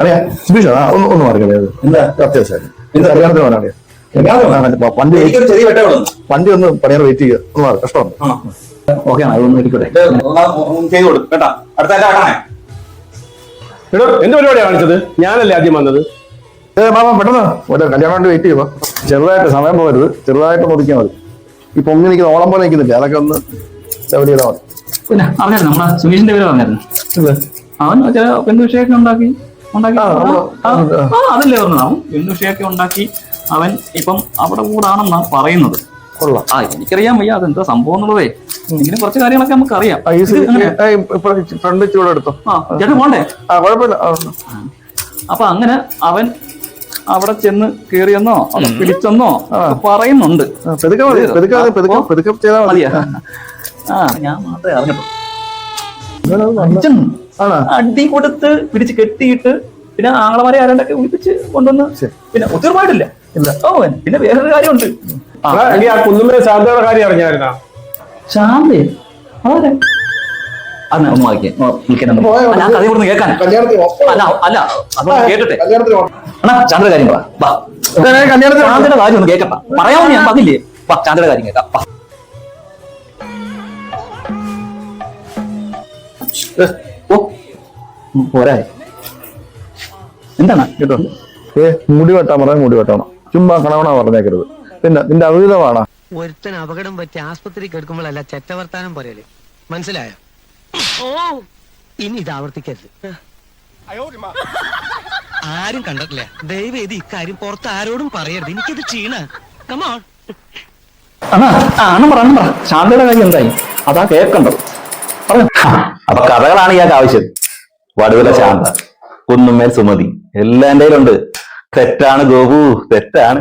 അറിയാ. സുബീഷ് ഒന്ന് ഒന്ന് മാറിക്കടേ എന്താ? ഇത് കല്യാണത്തിന് വണ്ടി ഒന്ന് പണിയാൻ വെയിറ്റ് ചെയ്യുക ഒന്ന് മാറി കഷ്ടമാണ്. ആ. ഓക്കെ ആണ് അതൊന്നും ഇരിക്കട്ടെ ഇത് ഒന്ന് ഒന്ന് ചെയ്ത് കൊടുക്കും കേട്ടാ. അടുത്ത എടോ പരിപാടിയാണ് കാണിച്ചത്? ഞാനല്ലേ ആദ്യം വന്നത്? ഏ മാമ പെട്ടെന്ന്. ഒരു കല്യാണം വേണ്ടി വെയിറ്റ് ചെയ്യുക ചെറുതായിട്ട് സമയം പോകരുത്. ചെറുതായിട്ട് ഒതുക്കിയാൽ മതി. ഈ പൊങ്ങി നിൽക്കുന്ന ഓളം പോലെ നിൽക്കുന്നില്ല? അതൊക്കെ ഒന്ന് ചെയ്താൽ മതി. പിന്നെ അറിഞ്ഞായിരുന്നു നമ്മളെ സുമേഷിന്റെ പേര് പറഞ്ഞായിരുന്നു. അവൻ ചില പെണ്ണുവിഷയൊക്കെ ഉണ്ടാക്കി. അതല്ലേ പറഞ്ഞത്? അവൻ പെണ്ണുവിഷയൊക്കെ ഉണ്ടാക്കി അവൻ ഇപ്പം അവിടെ കൂടാണെന്നാ പറയുന്നത്. കൊള്ളാം. ആ എനിക്കറിയാൻ വയ്യ അതെന്താ സംഭവം എന്നുള്ളതേ. ഇങ്ങനെ കുറച്ച് കാര്യങ്ങളൊക്കെ നമുക്ക് അറിയാം ഫ്രണ്ട് ചൂടെ എടുത്തോ. ആ ചേട്ടൻ പോണ്ടേ? കുഴപ്പമില്ല. അപ്പൊ അങ്ങനെ അവൻ അവിടെ ചെന്ന് കേറിയെന്നോ പിടിച്ചെന്നോ പറയുന്നുണ്ട്. ഞാൻ മാത്രമേ അറിഞ്ഞിട്ടുള്ളൂ. വന്ന് അടി കൊടുത്ത് പിടിച്ച് കെട്ടിയിട്ട് പിന്നെ ആങ്ങളമാരെ ആരാണ്ടൊക്കെ വിളിപ്പിച്ച് കൊണ്ടുവന്ന്. പിന്നെ ഒത്തിരിപാടില്ല. ഓ പിന്നെ വേറൊരു കാര്യമുണ്ട്. കുന്നുമ്മേ ശാന്തയുടെ കാര്യം അറിഞ്ഞായിരുന്നാ? ശാന്തേ? അതാരെ അന്ന് ഒന്ന് വായിക്കേ. കേൾക്കാൻ. അല്ല അല്ല കേട്ടിട്ടെ. അണ്ണാ ചാന്തയുടെ കാര്യം പറ. കാര്യം ഒന്ന് കേൾക്കണ്ട പറയാമെന്ന് ഞാൻ പറഞ്ഞില്ലേ? വാ കാര്യം കേൾക്കാം. പോരാ എന്താണ്? കേട്ടോ. ഏ മുടി വെട്ടാൻ പറയാൻ മുടി വെട്ടണം. ചുമ്മാ കണവണ പറഞ്ഞേക്കരുത്. പിന്നെ നിന്റെ അവിഹിതമാണോ ഒരുത്തൻ അപകടം പറ്റി ആസ്പത്രി കെടുക്കുമ്പോഴല്ല ചെറ്റവർത്താനം പറയൽ. മനസ്സിലായോ? ഓ. ഇനി ഇത് ആവർത്തിക്കരുത്. ആരും കണ്ടിട്ടില്ല. ദയവ് ഇത് ഇക്കാര്യം പുറത്ത് ആരോടും പറയരുത്. എനിക്കിത് ക്ഷീണ. കമോൺ അണ്ണാ ആ അണ്ണൻ പറ പറ. ശാന്തയുടെ കാര്യം എന്തായി? അതാ കേക്കണ്ടത് പറഞ്ഞു. കഥകളാണ് ഇയാൾക്ക് ആവശ്യം. വടുവല ശാന്ത കുന്നുമേൽ സുമതി എല്ലാം എന്റെ കയ്യിലുണ്ട്. തെറ്റാണ് ഗോപു തെറ്റാണ്.